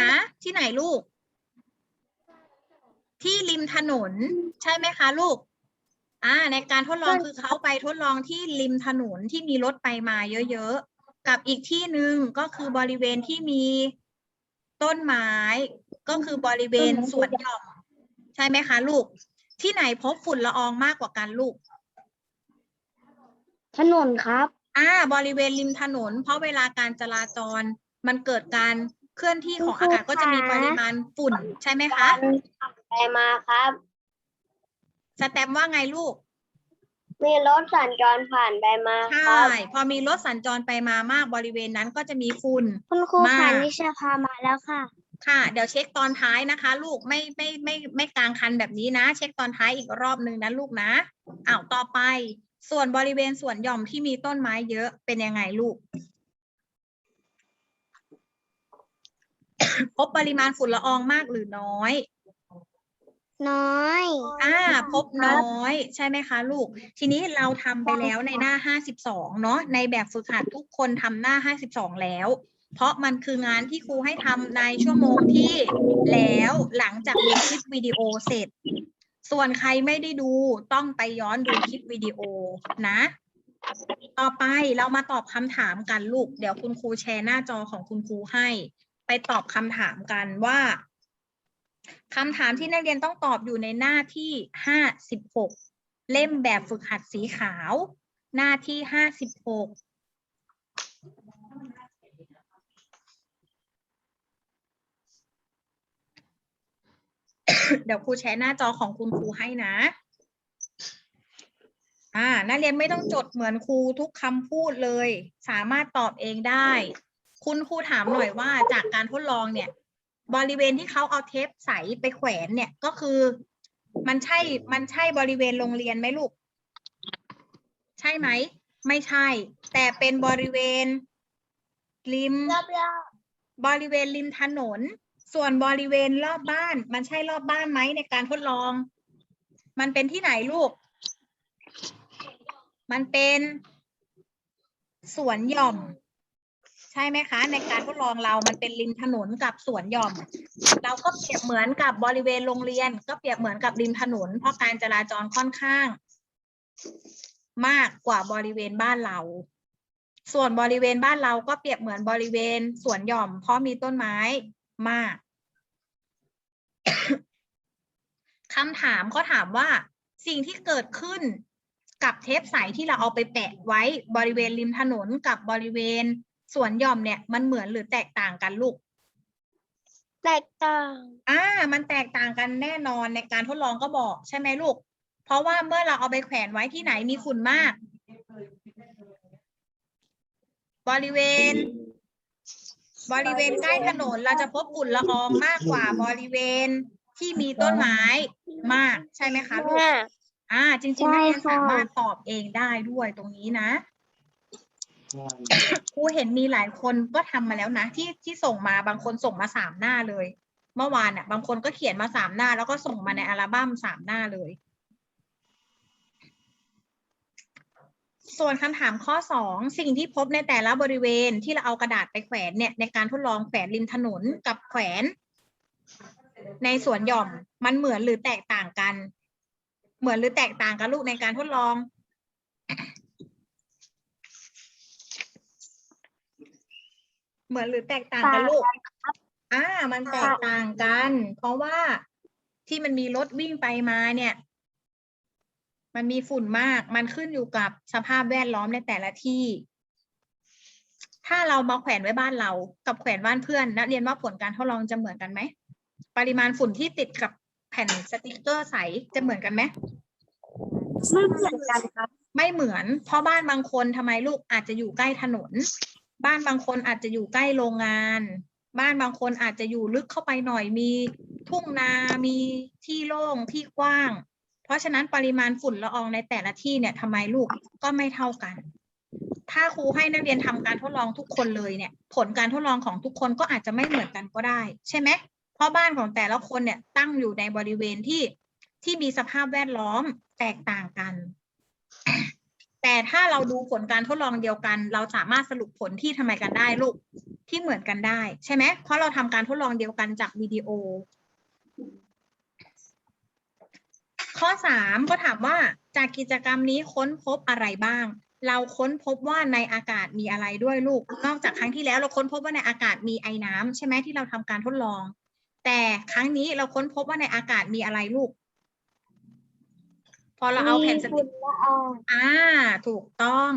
ฮะที่ไหนลูก ที่ริมถนน ใช่ไหมคะ ลูก อ่า ในการทดลองคือเขาไปทดลองที่ริมถนนที่มีรถไปมาเยอะๆ กับอีกที่หนึ่งก็คือบริเวณที่มีต้นไม้ ก็คือบริเวณสวนหย่อม ใช่ไหมคะ ลูก ที่ไหนพบฝุ่นละอองมากกว่ากันลูก ถนนครับ อ่า บริเวณริมถนน เพราะเวลาการจราจร มันเกิดการเคลื่อนที่ของอากาศก็จะมีปริมาณฝุ่นใช่ไหมคะไปมาครับ สแตมป์ว่าไงลูก มีรถสัญจรผ่านไปมาคใช่รับพอมีรถสัญจรไปมามากบริเวณนั้นก็จะมีฝุ่นคุณครูมาผ่านวิชาพามาแล้วค่ะ ค่ะ เดี๋ยวเช็คตอนท้ายนะคะ ลูกไม่ไม่ไม่ไม่กลางคันแบบนี้นะ เช็คตอนท้ายอีกรอบหนึ่งนะลูกนะอ้าวต่อไป ส่วนบริเวณสวนหย่อมที่มีต้นไม้เยอะเป็นยังไงลูก พบปริมาณฝุ่นละอองมากหรือน้อย น้อย อ่า พบน้อยใช่ไหมคะ ลูก ทีนี้เราทำไปแล้วในหน้าห้าสิบสองเนาะในแบบฝึกหัดทุกคนทำหน้าห้าสิบสองแล้ว เพราะมันคืองานที่ครูให้ทำในชั่วโมงที่แล้วหลังจากดูคลิปวิดีโอเสร็จ ส่วนใครไม่ได้ดูต้องไปย้อนดูคลิปวิดีโอนะ ต่อไปเรามาตอบคำถามกันลูก เดี๋ยวคุณครูแชร์หน้าจอของคุณครูให้ ไปตอบคำถามกันว่าคำถามที่นักเรียนต้องตอบอยู่ในหน้าที่ห้าสิบหกเล่มแบบฝึกหัดสีขาว หน้าที่ห้าสิบหกเดี๋ยวครูแชร์หน้าจอของคุณครูให้นะ อ่า นักเรียนไม่ต้องจดเหมือนครูทุกคำพูดเลย สามารถตอบเองได้ คุณครูถามหน่อยว่าจากการทดลองเนี่ย บริเวณที่เขาเอาเทปใสไปแขวนเนี่ยก็คือ มันใช่มันใช่บริเวณโรงเรียนไหมลูก ใช่ไหม ไม่ใช่ แต่เป็นบริเวณ ริม บริเวณริมถนน ส่วนบริเวณรอบบ้าน มันใช่รอบบ้านไหมในการทดลอง มันเป็นที่ไหนลูก มันเป็นสวนหย่อม ใช่ไหมคะ ในการทดลองเรามันเป็นริมถนนกับสวนหย่อม เราก็เปรียบเหมือนกับบริเวณโรงเรียน ก็เปรียบเหมือนกับริมถนน เพราะการจราจรค่อนข้าง มากกว่าบริเวณบ้านเรา ส่วนบริเวณบ้านเราก็เปรียบเหมือนบริเวณสวนหย่อม เพราะมีต้นไม้มากคำถามก็ถามว่าสิ่งที่เกิดขึ้นกับเทปใสที่เราเอาไปแปะไว้บริเวณริมถนนกับบริเวณ สวนหย่อมเนี่ยมันเหมือนหรือแตกต่างกันลูก แตกต่าง อ่า มันแตกต่างกันแน่นอนในการทดลองก็บอกใช่ไหมลูก เพราะว่าเมื่อเราเอาไปแขวนไว้ที่ไหนมีฝุ่นมาก บริเวณ บริเวณใกล้ถนนเราจะพบฝุ่นละอองมากกว่าบริเวณที่มีต้นไม้มากใช่ไหมคะลูกมากอ่า จริงๆนักเรียนใช่ค่ะสามารถตอบเองได้ด้วยตรงนี้นะ ครูเห็นมีหลายคนก็ทำมาแล้วนะ ที่ที่ส่งมาบางคนส่งมาสามหน้าเลย เมื่อวานอะ บางคนก็เขียนมาสามหน้า แล้วก็ส่งมาในอัลบั้มสามหน้าเลย ส่วนคำถามข้อสองสิ่งที่พบในแต่ละบริเวณที่เราเอากระดาษไปแขวนเนี่ย ในการทดลองแขวนริมถนนกับแขวนในสวนหย่อมมันเหมือนหรือแตกต่างกัน เหมือนหรือแตกต่างกันลูกในการทดลอง เหมือนหรือแตกต่างกันลูก อ่า มันแตกต่างกัน เพราะว่าที่มันมีรถวิ่งไปมาเนี่ย มันมีฝุ่นมาก มันขึ้นอยู่กับสภาพแวดล้อมในแต่ละที่ ถ้าเรามาแขวนไว้บ้านเรา กับแขวนบ้านเพื่อนนักเรียนว่าผลการทดลองจะเหมือนกันไหม ปริมาณฝุ่นที่ติดกับแผ่นสติกเกอร์ใสจะเหมือนกันไหมไม่เหมือนกันครับ ไม่เหมือน เพราะบ้านบางคนทำไมลูกอาจจะอยู่ใกล้ถนน บ้านบางคนอาจจะอยู่ใกล้โรงงาน บ้านบางคนอาจจะอยู่ลึกเข้าไปหน่อยมีทุ่งนามีที่โล่งที่กว้าง เพราะฉะนั้นปริมาณฝุ่นละอองในแต่ละที่เนี่ยทำไมลูกก็ไม่เท่ากัน ถ้าครูให้นักเรียนทำการทดลองทุกคนเลยเนี่ย ผลการทดลองของทุกคนก็อาจจะไม่เหมือนกันก็ได้ ใช่ไหมเพราะบ้านของแต่ละคนเนี่ยตั้งอยู่ในบริเวณที่ที่มีสภาพแวดล้อมแตกต่างกัน แต่ถ้าเราดูผลการทดลองเดียวกัน เราสามารถสรุปผลที่ทำไมกันได้ลูกที่เหมือนกันได้ ใช่ไหมเพราะเราทำการทดลองเดียวกันจากวิดีโอ ข้อสามก็ถามว่าจากกิจกรรมนี้ค้นพบอะไรบ้าง เราค้นพบว่าในอากาศมีอะไรด้วยลูก นอกจากครั้งที่แล้วเราค้นพบว่าในอากาศมีไอน้ำใช่ไหมที่เราทำการทดลอง แต่ครั้งนี้เราค้นพบว่าในอากาศมีอะไรลูก อเราเอาแผ่นสมีติฝุ่นละอองอ่า ถูกต้อง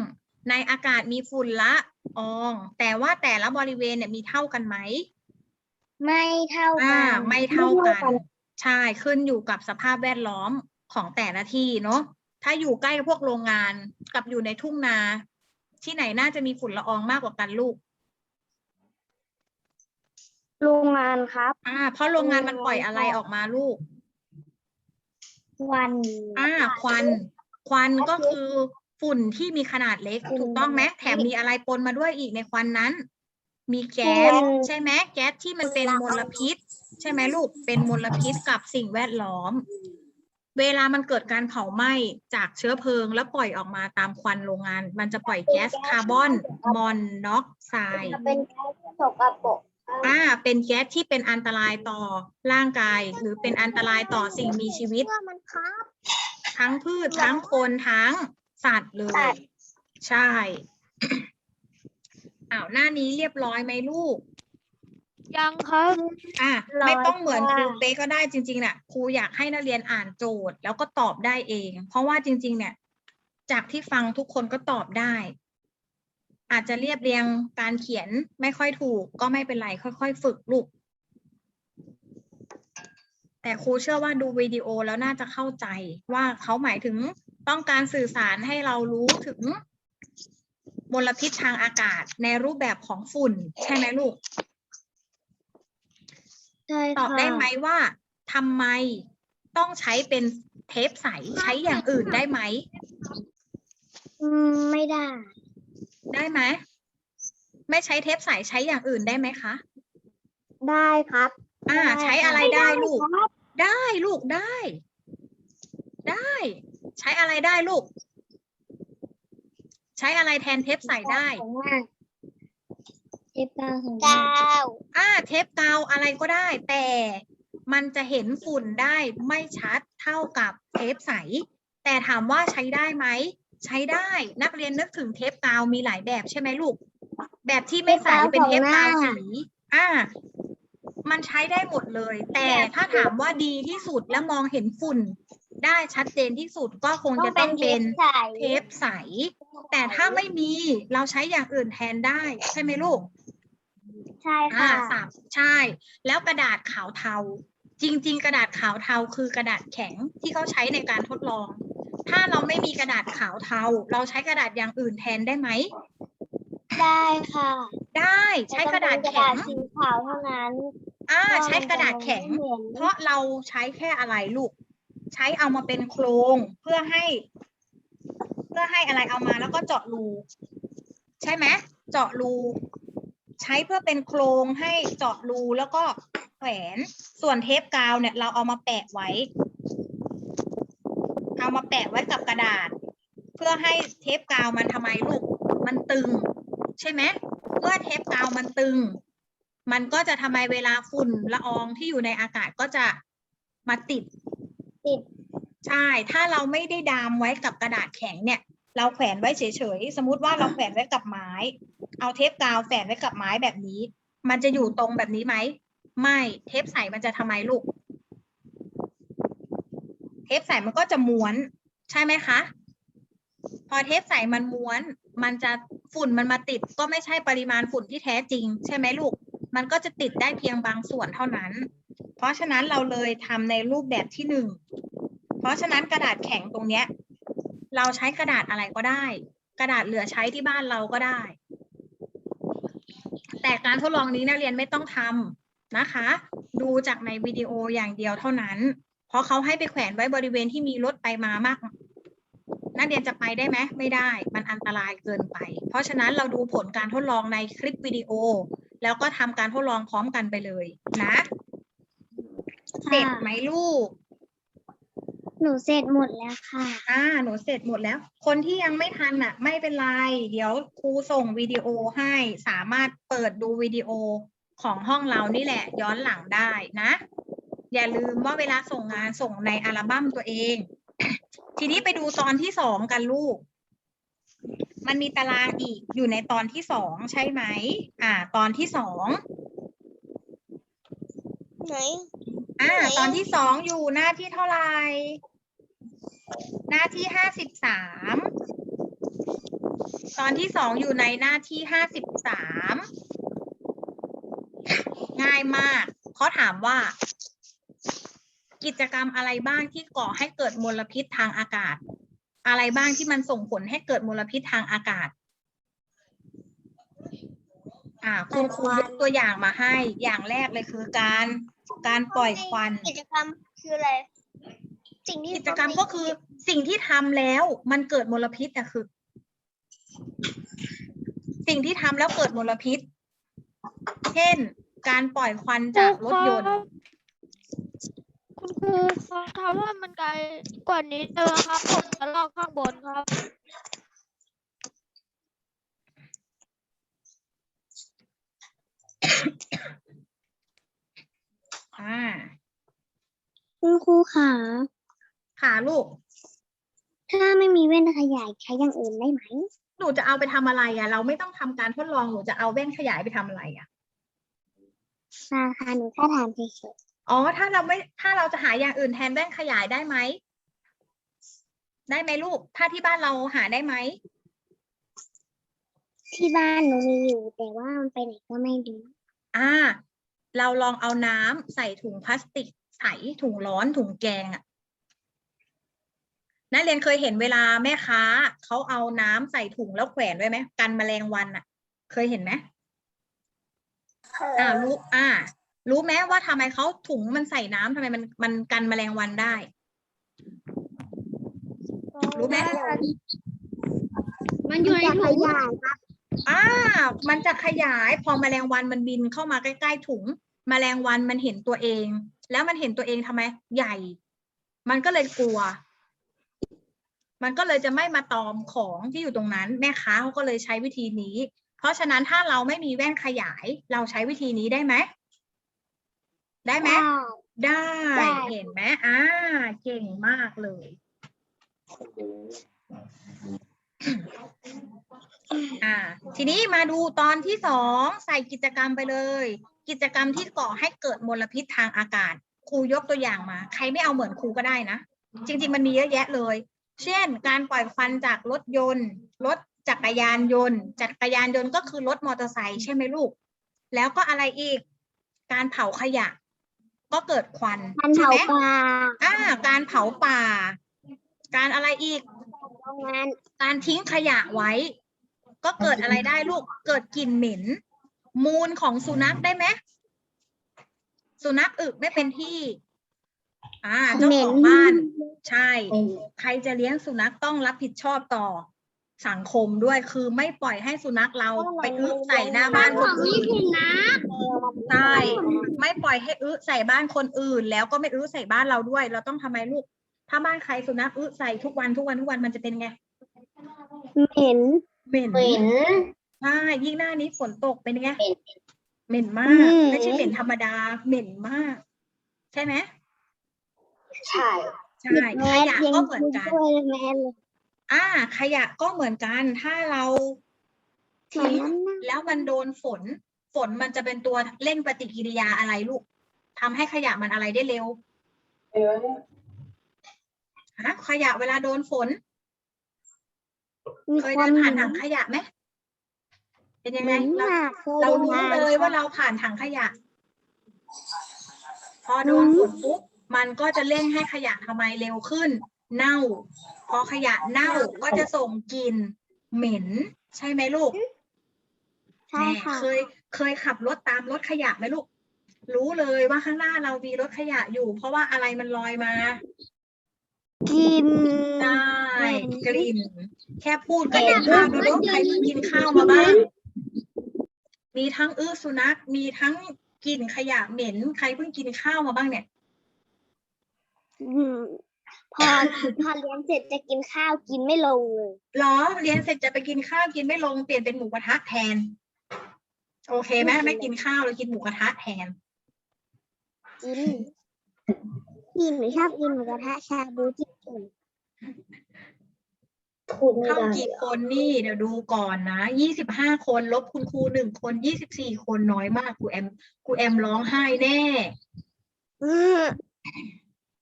ในอากาศมีฝุ่นละออง แต่ว่าแต่ละบริเวณเนี่ยมีเท่ากันไหม ไม่เท่าอ่ากัน ไม่เท่ากัน ใช่ ขึ้นอยู่กับสภาพแวดล้อมของแต่ละที่เนาะ ถ้าอยู่ใกล้พวกโรงงานกับอยู่ในทุ่งนา ที่ไหนน่าจะมีฝุ่นละอองมากกว่ากันลูก โรงงานครับ อ่า เพราะโรงงานมันปล่อยอะไรออกมาลูก วันอ่าควัน ควันก็คือฝุ่นที่มีขนาดเล็กถูกต้องไหมแถมมีอะไรปนมาด้วยอีกในควันนั้น มีแก๊สใช่ไหมแก๊สที่มันเป็นมลพิษ ใช่ไหมลูกเป็นมลพิษกับสิ่งแวดล้อม เวลามันเกิดการเผาไหม้จากเชื้อเพลิง แล้วปล่อยออกมาตามควันโรงงาน มันจะปล่อยแก๊สคาร์บอนมอนอกไซด์เป็นแค่สกปรก อ่าเป็นแก๊สที่เป็นอันตรายต่อร่างกาย หรือเป็นอันตรายต่อสิ่งมีชีวิตว่ามันครับทั้งพืชทั้งคนทั้งสัตว์เลสัยตว์ใช่อ้าวหน้านี้เรียบร้อยไหมลูก ยังครับ อะร้อยไม่ต้องเหมือนครูค่ะ เป๊กก็ได้จริงๆน่ะครูอยากให้นักเรียนอ่านโจทย์แล้วก็ตอบได้เอง เพราะว่าจริง ๆ เนี่ย จากที่ฟังทุกคนก็ตอบได้ อาจจะเรียบเรียงการเขียนไม่ค่อยถูก ก็ไม่เป็นไรค่อย ๆ ฝึกลูก แต่ครูเชื่อว่าดูวิดีโอแล้วน่าจะเข้าใจว่าเขาหมายถึงต้องการสื่อสารให้เรารู้ถึงมลพิษทางอากาศในรูปแบบของฝุ่น ใช่ไหมลูก ใช่ตอบได้ไหมว่าทำไมต้องใช้เป็นเทปใสใช้อย่างอื่นได้ไหมอืมไม่ได้ ได้ไหมไม่ใช้เทปใสใช้อย่างอื่นได้ไหมคะได้ครับ อ่า ใช้อะไรได้ลูก ได้ลูกได้ ได้ ใช้อะไรได้ลูก ใช้อะไรแทนเทปใสได้ เทปกาวของกาวอ่า เทปกาวอะไรก็ได้ แต่มันจะเห็นฝุ่นได้ไม่ชัดเท่ากับเทปใส แต่ถามว่าใช้ได้ไหม ใช้ได้นักเรียนนึกถึงเทปกาวมีหลายแบบใช่ไหมลูก แบบที่ไม่ใสเป็นเทปกาวสีอ่า มันใช้ได้หมดเลย แต่ถ้าถามว่าดีที่สุดและมองเห็นฝุ่น ได้ชัดเจนที่สุดก็คงจะต้องเป็นใสเทปใส แต่ถ้าไม่มีเราใช้อย่างอื่นแทนได้ใช่ไหมลูก ใช่อ่าค่ะสับใช่ แล้วกระดาษขาวเทา จริง ๆ กระดาษขาวเทาคือกระดาษแข็งที่เขาใช้ในการทดลอง ถ้าเราไม่มีกระดาษขาวเทา เราใช้กระดาษอย่างอื่นแทนได้ไหม ได้ค่ะ ได้ใช้กระดาษแต่แข็ต้องเป็นกระดาษสีขาวเท่านั้น อ่า ใช้กระดาษแข็งไม่เห็นเพราะเราใช้แค่อะไรลูก ใช้เอามาเป็นโครงเพื่อให้ เพื่อให้อะไรเอามาแล้วก็เจาะรูใช่ไหมเจาะรูใช้เพื่อเป็นโครงให้เจาะรูแล้วก็แขวนส่วนเทปกาวเนี่ย เราเอามาแปะไว้ เอามาแปะไว้กับกระดาษ เพื่อให้เทปกาวมันทำไมลูก มันตึง ใช่ไหมเมื่อเทปกาวมันตึง มันก็จะทำไมเวลาฝุ่นละอองที่อยู่ในอากาศก็จะมาติดติดใช่ ถ้าเราไม่ได้ดามไว้กับกระดาษแข็งเนี่ย เราแขวนไว้เฉยๆ สมมุติว่าเราแขวนไว้กับไม้ เอาเทปกาวแขวนไว้กับไม้แบบนี้ มันจะอยู่ตรงแบบนี้ไหม ไม่ เทปใสมันจะทำไมลูก เทปใสมันก็จะม้วนใช่ไหมคะ พอเทปใสมันม้วน มันจะฝุ่นมันมาติด ก็ไม่ใช่ปริมาณฝุ่นที่แท้จริง ใช่ไหมลูก มันก็จะติดได้เพียงบางส่วนเท่านั้น เพราะฉะนั้นเราเลยทำในรูปแบบที่หนึ่งเพราะฉะนั้นกระดาษแข็งตรงเนี้ย เราใช้กระดาษอะไรก็ได้ กระดาษเหลือใช้ที่บ้านเราก็ได้ แต่การทดลองนี้นักเรียนไม่ต้องทำนะคะ ดูจากในวิดีโออย่างเดียวเท่านั้น เพราะเขาให้ไปแขวนไว้บริเวณที่มีรถไปมามาก นักเรียนจะไปได้ไหมไม่ได้ มันอันตรายเกินไป เพราะฉะนั้นเราดูผลการทดลองในคลิปวิดีโอ แล้วก็ทำการทดลองพร้อมกันไปเลยนะเสร็จไหมลูก หนูเสร็จหมดแล้วค่ะ อ่า หนูเสร็จหมดแล้ว คนที่ยังไม่ทันอะ ไม่เป็นไร เดี๋ยวครูส่งวิดีโอให้ สามารถเปิดดูวิดีโอของห้องเรานี่แหละ ย้อนหลังได้นะ อย่าลืมว่าเวลาส่งงานส่งในอัลบั้มตัวเอง ทีนี้ไปดูตอนที่สองกันลูก มันมีตารางอีกอยู่ในตอนที่สองใช่ไหม อ่า ตอนที่สองไหน อ่าไหนตอนที่สองอยู่หน้าที่เท่าไหร่หน้าที่ห้าสิบสามตอนที่สองอยู่ในหน้าที่ห้าสิบสามง่ายมากเขาถามว่า กิจกรรมอะไรบ้างที่ก่อให้เกิดมลพิษทางอากาศ อะไรบ้างที่มันส่งผลให้เกิดมลพิษทางอากาศ อ่า คุณครูยกตัวอย่างมาให้ อย่างแรกเลยคือการการปล่อยควัน กิจกรรมคืออะไรสิ่งที่กิจกรรมก็คือสิ่งที่ทำแล้วมันเกิดมลพิษอะคือ สิ่งที่ทำแล้วเกิดมลพิษ เช่น การปล่อยควันจากรถยนต์ คุณครูเขาทำว่ามันไกลกว่านี้เจอครับผมจะลอกข้างบนครับ อ่าคุณครูค่ะค่ะลูก ถ้าไม่มีแว่นขยายใช้อย่างอื่นได้ไหม หนูจะเอาไปทำอะไรอะเราไม่ต้องทำการทดลอง หนูจะเอาแว่นขยายไปทำอะไรอะมาค่ะหนูแค่ถามเฉย อ๋อ ถ้าเราไม่ถ้าเราจะหาอย่างอื่นแทนแว่นขยายได้ไหม ได้ไหมลูก ถ้าที่บ้านเราหาได้ไหมๆที่บ้านหนูมีอยู่ แต่ว่ามันไปไหนก็ไม่รู้อ่า เราลองเอาน้ำใส่ถุงพลาสติก ใส่ถุงร้อนถุงแกงอะนักเรียนเคยเห็นเวลาแม่ค้าเขาเอาน้ำใส่ถุงแล้วแขวนไว้ไหมกันแมลงวันอะเคยเห็นไหมอ่ารู้อ่า รู้ไหมว่าทำไมเขาถุงมันใส่น้ำทำไมมันมันกันแมลงวันได้ รู้ไหมมันอยู่ในถุงอ่ามันจะขยายพอแมลงวันมันบินเข้ามาใกล้ๆถุง แมลงวันมันเห็นตัวเอง แล้วมันเห็นตัวเองทำไม ใหญ่ มันก็เลยกลัว มันก็เลยจะไม่มาตอมของที่อยู่ตรงนั้น แม่ค้าเขาก็เลยใช้วิธีนี้ เพราะฉะนั้นถ้าเราไม่มีแว่นขยาย เราใช้วิธีนี้ได้ไหม ได้ไหมได้ได้ เห็นไหมอ่า เก่งมากเลย อ่า ทีนี้มาดูตอนที่สองใส่กิจกรรมไปเลย กิจกรรมที่ก่อให้เกิดมลพิษทางอากาศ ครูยกตัวอย่างมา ใครไม่เอาเหมือนครูก็ได้นะ จริง ๆ มันมีเยอะแยะเลย เช่น การปล่อยควันจากรถยนต์ รถจักรยานยนต์ จักรยานยนต์ก็คือรถมอเตอร์ไซค์ใช่ไหมลูก แล้วก็อะไรอีก การเผาขยะ ก็เกิดควันมันใช่เผาไหมปลาอ่า การเผาป่า การอะไรอีกโรงงานการทิ้งขยะไว้ ก็เกิดอะไรได้ลูก เกิดกลิ่นเหม็น มูลของสุนัขได้ไหมสุนัขอึไม่เป็นที่ อ่าเจ้าของบ้าน ใช่ ใครจะเลี้ยงสุนัขต้องรับผิดชอบต่อสังคมด้วยคือไม่ปล่อยให้สุนัขเราไปอึใส่หน้าบ้านคนอื่นนะ ใช่ไม่ปล่อยให้อึใส่บ้านคนอื่น แล้วก็ไม่อึใส่บ้านเราด้วย เราต้องทำไมลูก ถ้าบ้านใครสุนัขอึใส่ทุกวันทุกวันทุกวันมันจะเป็นไงเหม็นเหม็นเหม็นใช่ยิ่งหน้านี้ฝนตกเป็นไงเหม็นเหม็นมาอืกมไม่ใช่เหม็นธรรมดาเหม็นมาก ใช่ไหมใช่ใช่ขยะก็เหมือนกันด้วยแม่เลยอ่า ขยะก็เหมือนกันถ้าเราเหมือนทิ้งนั้นนะแล้วมันโดนฝนฝ นมันจะเป็นตัวเร่งปฏิกิริยาอะไรลูกทำให้ขยะมันอะไรได้เร็วฮะขยะเวลาโดนฝนมีเคยควาเดิมนเหผ่านม็ถันงขยะไหมเป็นยังเหไงม็นเรามากคยเราดินรู้ผ่นเลยว่าเราผ่านถังขยะ พอโดนฝนปุ๊บมันก็จะเร่งให้ขยะทำไมเร็วขึ้น เน่า พอขยะเน่าก็จะส่งกลิ่นเหม็น ใช่ไหมลูกใช่ค่ะเคย เคยขับรถตามรถขยะไหมลูก รู้เลยว่าข้างหน้าเรามีรถขยะอยู่ เพราะว่าอะไรมันลอยมา กินได้กลิ่น แค่พูดก็เห็นภาพแล้วเนอะใครเพิ่งกินข้าวมาบ้าง มีทั้งอื้อสุนัข มีทั้งกลิ่นขยะเหม็น ใครเพิ่งกินข้าวมาบ้างเนี่ย อืมพพอพอเรียนเสร็จจะกินข้าวกินไม่ลงเลยเหรอ เรียนเสร็จจะไปกินข้าวกินไม่ลง เปลี่ยนเป็นหมูกระทะแทน โอเคไหมไม่กินข้าวเลยกินหมูกระทะแทน กิน กินหนูชอบกินหมูกระทะชาบูที่สุดพูดไม่เข้าได้กี่คนนี่เดี๋ยวดูก่อนนะยี่สิบห้าคนลบคุณครูหนึ่งคนยี่สิบสี่คนน้อยมากครูแอมครูแอมร้องไห้แน่อืม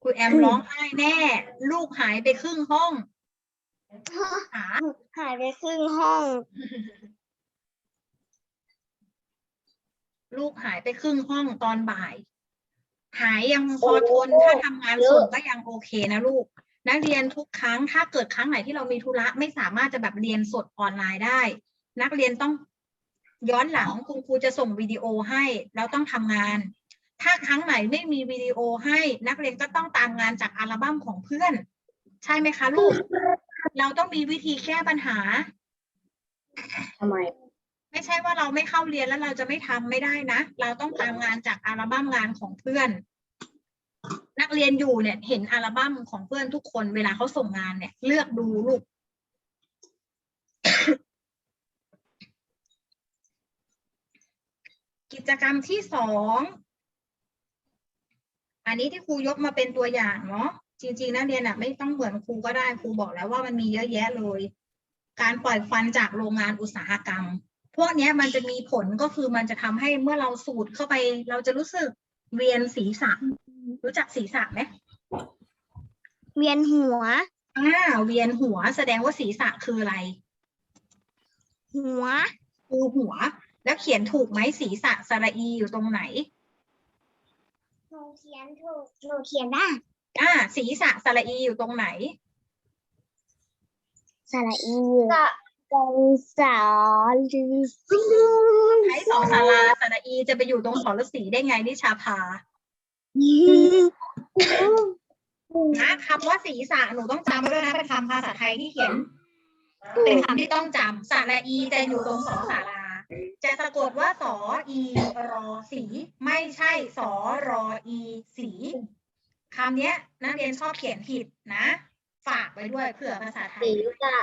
ครูแอมร้องไห้แน่ ลูกหายไปครึ่งห้องหาหายไปครึ่งห้อง ลูกหายไปครึ่งห้องตอนบ่าย หายยังพอทนถ้าทำงานส่งก็ยังโอเคนะลูกนักเรียนทุกครั้งถ้าเกิดครั้งไหนที่เรามีธุระไม่สามารถจะแบบเรียนสดออนไลน์ได้ นักเรียนต้องย้อนหลังคุณครูจะส่งวิดีโอให้แล้วต้องทำงาน ถ้าครั้งไหนไม่มีวิดีโอให้นักเรียนก็ต้องตามงานจากอัลบั้มของเพื่อน ใช่ไหมคะลูก เราต้องมีวิธีแก้ปัญหาทำไม ไม่ใช่ว่าเราไม่เข้าเรียนแล้วเราจะไม่ทำไม่ได้นะ เราต้องตามงานจากอัลบั้มงานของเพื่อน นักเรียนอยู่เนี่ย เห็นอัลบั้มของเพื่อนทุกคนเวลาเขาส่งงานเนี่ย เลือกดูลูกกิจกรรมที่สองอันนี้ที่ครูยกมาเป็นตัวอย่างเนาะจริงๆนักเรียนอะไม่ต้องเหมือนครูก็ได้ครูบอกแล้วว่ามันมีเยอะแยะเลย การปล่อยควันจากโรงงานอุตสาหกรรม พวกเนี้ยมันจะมีผลก็คือมันจะทำให้เมื่อเราสูดเข้าไป เราจะรู้สึกเวียนศีรษะ รู้จักศีรษะไหมเวียนหัวอ่าเวียนหัวแสดงว่าศีรษะคืออะไร หัวคือหัว แล้วเขียนถูกไหมศีรษะสระอีอยู่ตรงไหนหนูเขียนถูกหนูเขียนได้อ่าศีรษะสระอีอยู่ตรงไหนสระอีกะ กงสาลีใช้สองสาราสระอีจะไปอยู่ตรงสรสีได้ไงนิชาภานะคำว่าศีรษะหนูต้องจำไว้ด้วยนะเป็นคำภาษาไทยที่เขียน เป็นคำที่ต้องจำสระอีจะอยู่ตรงสอสาราจะสะกดว่าสออีรอสีไม่ใช่สอรออีสีคำเนี้ยนักเรียนชอบเขียนผิดนะ ฝากไว้ด้วยเผื่อภาษาไทยสีกะศีรษะ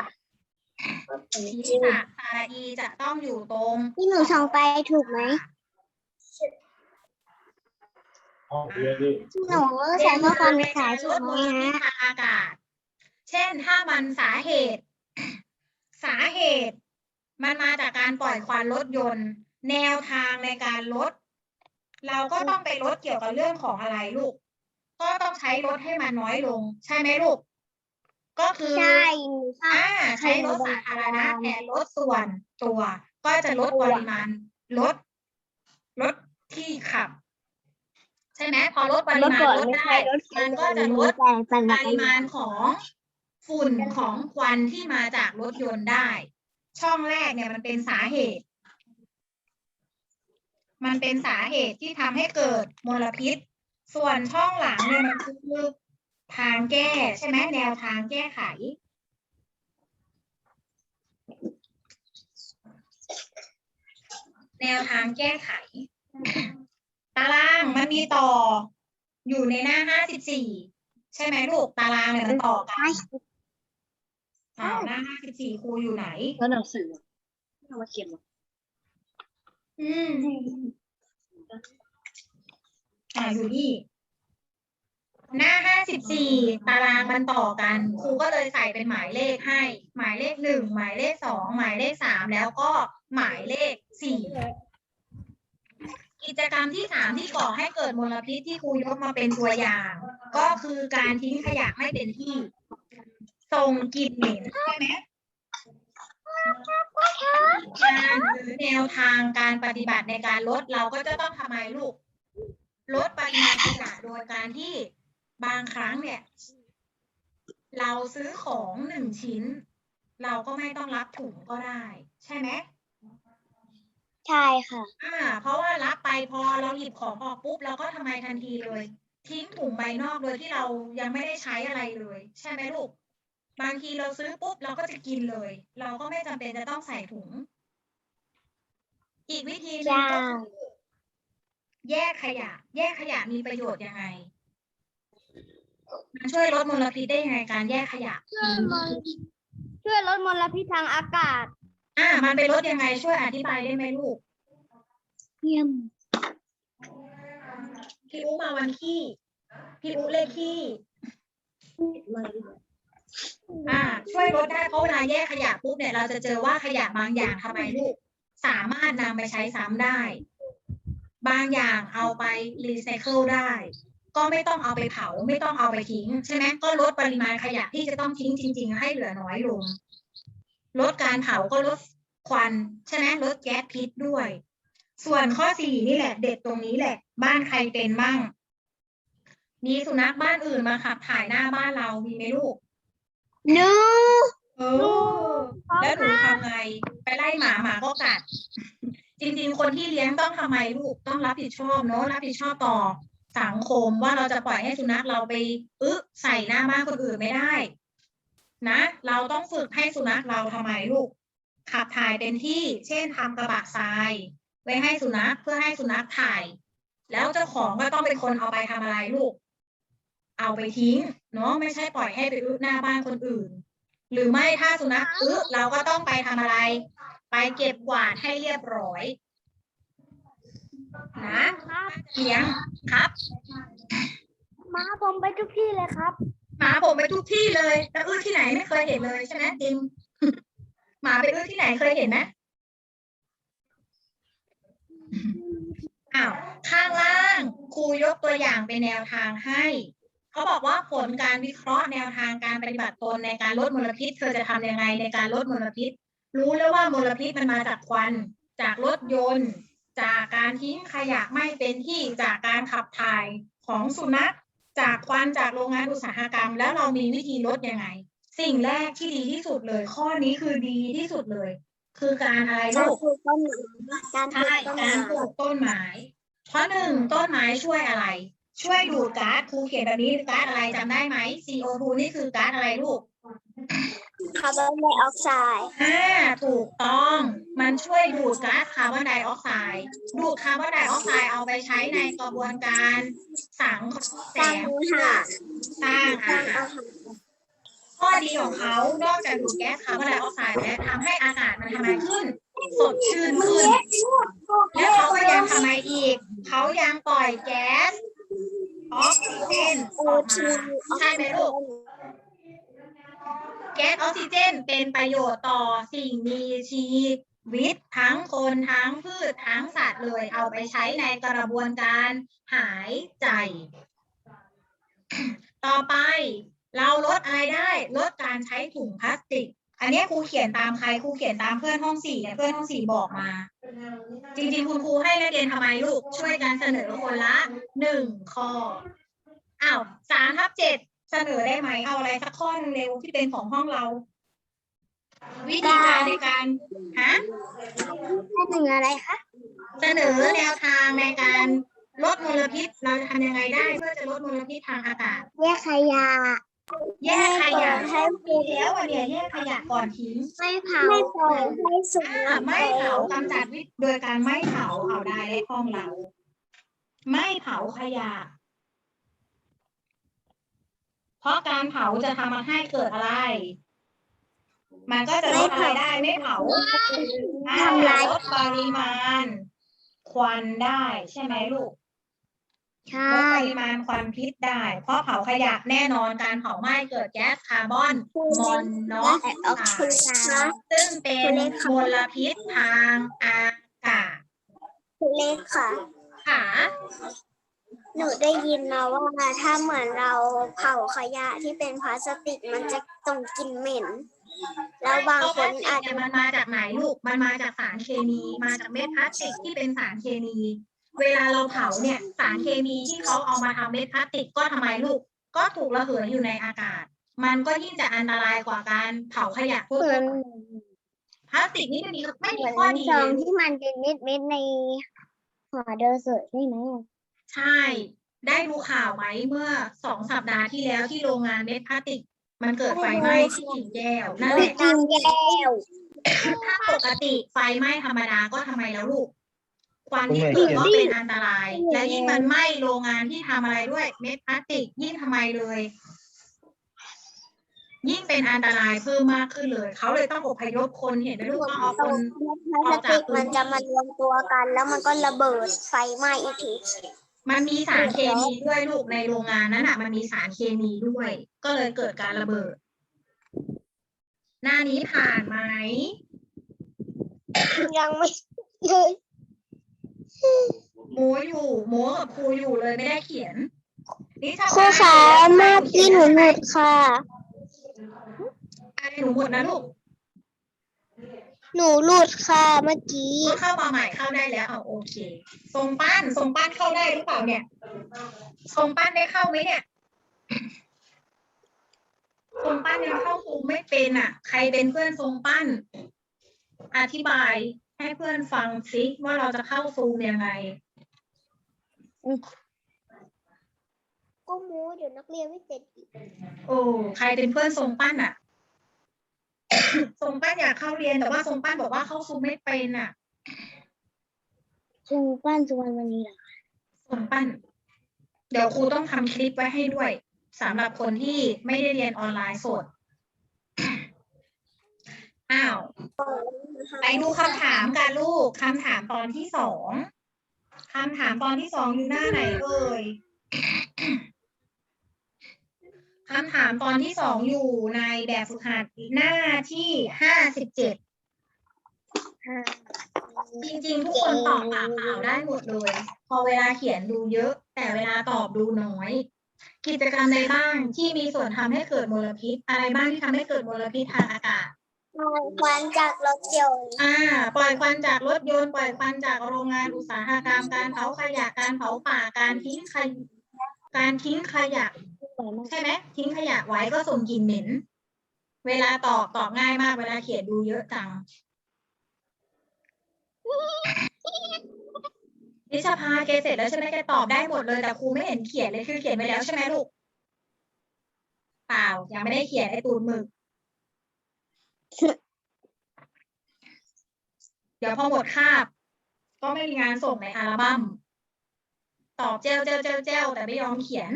สระอีจะต้องอยู่ตรงที่หนูส่งไปถูกไหมอ๋อเดี๋ยวดิที่หนูใช้ข้อความในสายลถูกดไหมมลพิษฮะทางอากาศ เช่นถ้ามันสาเหตุ สาเหตุ มันมาจากการปล่อยควันรถยนต์ แนวทางในการลด เราก็ต้องไปลดเกี่ยวกับเรื่องของอะไรลูก ก็ต้องใช้รถให้มันน้อยลง ใช่ไหมลูก ก็คือใช่หนูชอบอ่าใช้รถสาธารณะแทนรถส่วนตัว ก็จะลดปริมาณลดลดที่ขับ ใช่ไหมพอลดปริเมื่อมาณก่อนลดไม่ได้ใช่รถไฟมันก็จะลดแต่ปันปริมาณของฝุ่นของควันที่มาจากรถยนต์ได้ ช่องแรกเนี่ยมันเป็นสาเหตุ มันเป็นสาเหตุที่ทำให้เกิดมลพิษ ส่วนช่องหลังเนี่ยมันคือ ทางแก้ใช่ไหมแนวทางแก้ไข แนวทางแก้ไข ตารางมันมีต่อ อยู่ในหน้าห้าสิบสี่ใช่ไหมลูกตารางเนี่ยมันต่อกันอ่าหน้าห้าสิบสี่ครูอยู่ไหนแล้วหนังสือเอามาเขียนอืมอ่าอยู่นี่ หน้าห้าสิบสี่ตารางมันต่อกันครูก็เลยใส่เป็นหมายเลขให้ หมายเลขหนึ่งหมายเลขสองหมายเลขสามแล้วก็หมายเลขสี่กิจกรรมที่สามที่ก่อให้เกิดมลพิษที่ครูยกมาเป็นตัวอย่าง ก็คือการทิ้งขยะไม่เป็นที่ ส่งกลิ่นเหม็นใช่ไหมการหรือแนวทางการปฏิบัติในการลดเราก็จะต้องทำไมลูกลดปริมาณขยะโดยการที่ บางครั้งเนี่ย เราซื้อของหนึ่งชิ้น เราก็ไม่ต้องรับถุงก็ได้ ใช่ไหมใช่ค่ะ อ่า เพราะว่ารับไปพอเราหยิบของออกปุ๊บเราก็ทำไมทันทีเลย ทิ้งถุงใบนอกโดยที่เรายังไม่ได้ใช้อะไรเลย ใช่ไหมลูก บางทีเราซื้อปุ๊บเราก็จะกินเลย เราก็ไม่จำเป็นจะต้องใส่ถุง อีกวิธีหนึ่งก็คือแยกขยะ แยกขยะมีประโยชน์ยังไง มันช่วยลดมลพิษได้ยังไงการแยกขยะช่วยลดมลพิษทางอากาศ อ่า มันไปลดยังไงช่วยอธิบายได้ไหมลูกเยี่ยมพี่อุ๊มาวันขี้พี่อุ๊เลขขี้อ่า ช่วยลดได้เพราะเวลาแยกขยะปุ๊บเนี่ยเราจะเจอว่าขยะบางอย่างทำไมลูก สามารถนำไปใช้ซ้ำได้ บางอย่างเอาไปรีไซเคิลได้ ก็ไม่ต้องเอาไปเผาไม่ต้องเอาไปทิ้ง ใช่ไหมก็ลดปริมาณขยะที่จะต้องทิ้งจริง ๆ ให้เหลือน้อยลง ลดการเผาก็ลดควันใช่ไหมลดแก๊สพิษด้วย ส่วนข้อสี่นี่แหละ เด็ดตรงนี้แหละ บ้านใครเป็นบ้าง มีสุนัขบ้านอื่นมาขับถ่ายหน้าบ้านเรามีไหมลูกนูเออแล้วหนูทำไง ไปไล่หมาหมาก็กัด จริง ๆ คนที่เลี้ยงต้องทำไมลูกต้องรับผิดชอบเนอะรับผิดชอบต่อ สังคมว่าเราจะปล่อยให้สุนัขเราไปอึะใส่หน้าบ้านคนอื่นไม่ได้ นะ เราต้องฝึกให้สุนัขเราทำไมลูกขับถ่ายเป็นที่ เช่นทำกระบะทราย ไว้ให้สุนัขเพื่อให้สุนัขถ่าย แล้วเจ้าของก็ต้องเป็นคนเอาไปทำอะไรลูก เอาไปทิ้ง เนาะไม่ใช่ปล่อยให้ไปอึหน้าบ้านคนอื่น หรือไม่ถ้าสุนัขอึเราก็ต้องไปทำอะไร ไปเก็บกวาดให้เรียบร้อย นะเลี้ยงครับมาผมไปทุกที่เลยครับหมาผมไปทุกที่เลยแต่อื้อที่ไหนไม่เคยเห็นเลยใช่ไหมจิมหมาไปอื้อที่ไหนเคยเห็นไหมอ้าวข้างล่างครูยกตัวอย่างเป็นแนวทางให้เขาบอกว่าผลการวิเคราะห์แนวทางการปฏิบัติตนในการลดมลพิษ เธอจะทำยังไงในการลดมลพิษ รู้แล้วว่ามลพิษมันมาจากควัน จากรถยนต์ จากการทิ้งขยะไม่เป็นที่จากการขับถ่ายของสุนัขจากควันจากโรงงานอุตสาหกรรม แล้วเรามีวิธีลดยังไง สิ่งแรกที่ดีที่สุดเลย ข้อนี้คือดีที่สุดเลย คือการอะไรการลูกปลูกต้นไม้การปลูใช่กต้นการไม้ปลูกต้นไม้ข้อหนึ่งต้นไม้ช่วยอะไร ช่วยดูดก๊าซครูเขียนแบบนี้ก๊าซอะไรจำได้ไหม CO2 นี่คือก๊าซอะไรลูก คาร์บอนไดออกไซด์อ่าถูกต้องมันช่วยดูดก๊าซคาร์บอนไดออกไซด์ดูดคาร์บอนไดออกไซด์เอาไปใช้ในกระบวนการสังแสสร้างงอาหารสร้างสร้าอางหาอารหารข้อดีของเขานอกจากดูดแก๊สคาร์บอนไดออกไซด์แล้วทำให้อากาศมันทำไมขึ้น สดชื่นขึ้น แล้วเขาก็ยังทำไมอีก เขายังปล่อยแก๊สออกซิเจนอโออกทีมาใช่ไหมลูก แก๊สออกซิเจน เป็นประโยชน์ต่อสิ่งมีชีวิตทั้งคนทั้งพืชทั้งสัตว์เลยเอาไปใช้ในกระบวนการหายใจ ต่อไปเราลดอะไรได้ลดการใช้ถุงพลาสติก อันนี้ครูเขียนตามใครครูเขียนตามเพื่อนห้องสี่เนี่ยเพื่อนห้องสี่บอกมา จริงๆ คุณครูให้นักเรียนทำไมลูกช่วยกันเสนอคนละหนึ่งข้ออ้าวสามทับเจ็ด เสนอได้ไหมเอาอะไรสักข้อหนึงเร็วที่เป็นของห้องเรา วิธีการในการฮะให้หนึ่งอะไรคะเสนอแนวทางในการลดมลพิษเราจะทำยังไงได้เพื่อจะลดมลพิษทางอากาศ แยกขยะแยกขยะให้ปีแล้ววันเนี้ยแยกขยะก่อนทิ้งไม่เผาไม่ปล่อยให้สุกอ่าไม่เผากำจัดวิโดยการไม่เผาเอาได้ในห้องเรา ไม่เผาขยะ เพราะการเผาจะทำให้เกิดอะไร มันก็จะลดอะไรได้ไม่เผาอ่าทำลายลดปริมาณ ควันได้ใช่ไหมลูกใช่ลดปริมาณควันพิษได้ เพราะเผาขยะแน่นอนการเผาไหม้เกิดแก๊สคาร์บอนมอนอกและออกซิเจนซึ่งเป็นมลพิษทางอากาศเล็กค่ะค่ะ หนูได้ยินมาว่าถ้าเหมือนเราเผาขยะที่เป็นพลาสติกมันจะส่งกลิ่นเหม็น แล้วบางคนอาจเนี่จะยมันมาจากไหนลูกมันมาจากสารเคมี มาจากเม็ดพลาสติกที่เป็นสารเคมี เวลาเราเผาเนี่ยสารเคมีที่เขาเอามาทำเม็ดพลาสติกก็ทำไมลูก ก็ถูกระเหยอยู่ในอากาศ มันก็ยิ่งจะอันตรายกว่าการเผาขยะพวกเหมือนพลาสติกนี่ไม่มีไม่เหมีมือนข้อดีซเลองยที่มันเป็นเม็ดเม็ดๆในห่อเดอร์เซอร์ใช่ไหม ใช่ ได้ดูข่าวไหมเมื่อสองสัปดาห์ที่แล้วที่โรงงานเม็ดพลาสติก มันเกิดไฟไหม้ที่กิ่งแก้วนั่นแหละกินแก้วถ้าปกติไฟไหม้ธรรมดาก็ทำไมแล้วลูกคควันที่เกิดก็เป็นอันตราย และยิ่งมันไหม้โรงงานที่ทำอะไรด้วยเม็ดพลาสติกยิ่งทำไมเลย ยิ่งเป็นอันตรายเพิ่มมากขึ้นเลย เขาเลยต้องอพยพคนเห็นไหมลูกต้องเอาคนพลาสติกมันจะมารวมตัวกัน แล้วมันก็ระเบิดไฟไหม้อีกที มันมีสารเคมีด้วยลูกในโรงงานนั้นอะ มันมีสารเคมีด้วย ก็เลยเกิดการระเบิด หน้านี้ผ่านไหมยังไม่เลยโม้อยู่โม้กับครูอยู่เลยไม่ได้เขียนนี่ถ้าครูคะเมื่อกี้หนูหลุดค่ะอะไรหนูหมดนะลูก หนูหลุดค่ะเมื่อกี้ก็เข้ามาใหม่เข้าได้แล้วเอาโอเคทรงปั้นทรงปั้นเข้าได้หรือเปล่าเนี่ยทรงปั้นได้เข้าไหมเนี่ยทรงปั้นยังเข้าครูไม่เป็นอะ ใครเป็นเพื่อนทรงปั้น อธิบายให้เพื่อนฟังซิว่าเราจะเข้าซูมยังไงก็มูเดี๋ยวนักเรียนไม่เสร็จอีกโอ้ใครเป็นเพื่อนทรงปั้นอะ ทรงปั้นอยากเข้าเรียนแต่ว่าทรงปั้นบอกว่าเข้าซูมไม่เป็นอะครูปั้นสุวรรณวันนี้เหรอทรงปั้น เดี๋ยวครูต้องทำคลิปไว้ให้ด้วยสำหรับคนที่ไม่ได้เรียนออนไลน์สด อ้าว ไปดูคำถามกันลูกคำถามตอนที่สองคำถามตอนที่สองอยู่หน้าไหนเอ่ย คำถามตอนที่สองอยู่ในแบบฝึกหัดหน้าที่ห้าสิบเจ็ดจริงๆ ทุกคนตอบปากเปล่าได้หมดเลย พอเวลาเขียนดูเยอะ แต่เวลาตอบดูน้อย กิจกรรมใดบ้างที่มีส่วนทำให้เกิดมลพิษ อะไรบ้างที่ทำให้เกิดมลพิษทางอากาศควันจากรถยนต์อ่า ปล่อยควันจากรถยนต์ ปล่อยควันจากโรงงานอุตสาหกรรม การเผาขยะ การเผาป่า การทิ้งขยะ การทิ้งขยะ ใช่ไหมทิ้งขยะไว้ก็ส่งกลิ่นเหม็น เวลาตอบตอบง่ายมากเวลาเขียนดูเยอะจังนิชภาแกเสร็จแล้วใช่ไหมแกตอบได้หมดเลยแต่ครูไม่เห็นเขียนเลยคือเขียนไปแล้วใช่ไหมลูกเปล่ายังไม่ได้เขียนไอ้ตูนหมึกเดี๋ยวพอหมดคาบ ก็ไม่มีงานส่งในอัลบั้มตอบเจลเจลเจลเจลแต่ไม่ยอมเขียน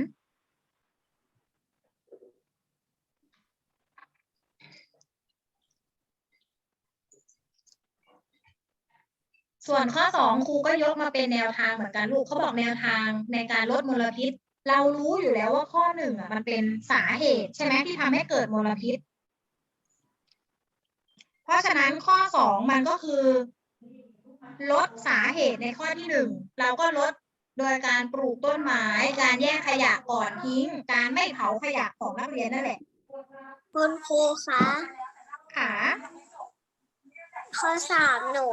ส่วนข้อสองครูก็ยกมาเป็นแนวทางเหมือนกันลูกเขาบอกแนวทางในการลดมลพิษ เรารู้อยู่แล้วว่าข้อหนึ่งอะมันเป็นสาเหตุ ใช่ไหมที่ทำให้เกิดมลพิษ เพราะฉะนั้นข้อสองมันก็คือ ลดสาเหตุในข้อที่หนึ่งเราก็ลดโดยการปลูกต้นไม้ การแยกขยะก่อนทิ้ง การไม่เผาขยะของนักเรียนนั่นแหละคุณครูคะค่ะ ข้อสามหนู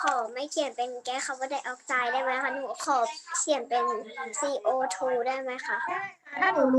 ขอไม่เขียนเป็นแก๊สคาร์บอนไดออกไซด์ได้ไหมคะ หนูขอเขียนเป็น CO2 ได้ไหมคะ ถ้าหนูรู้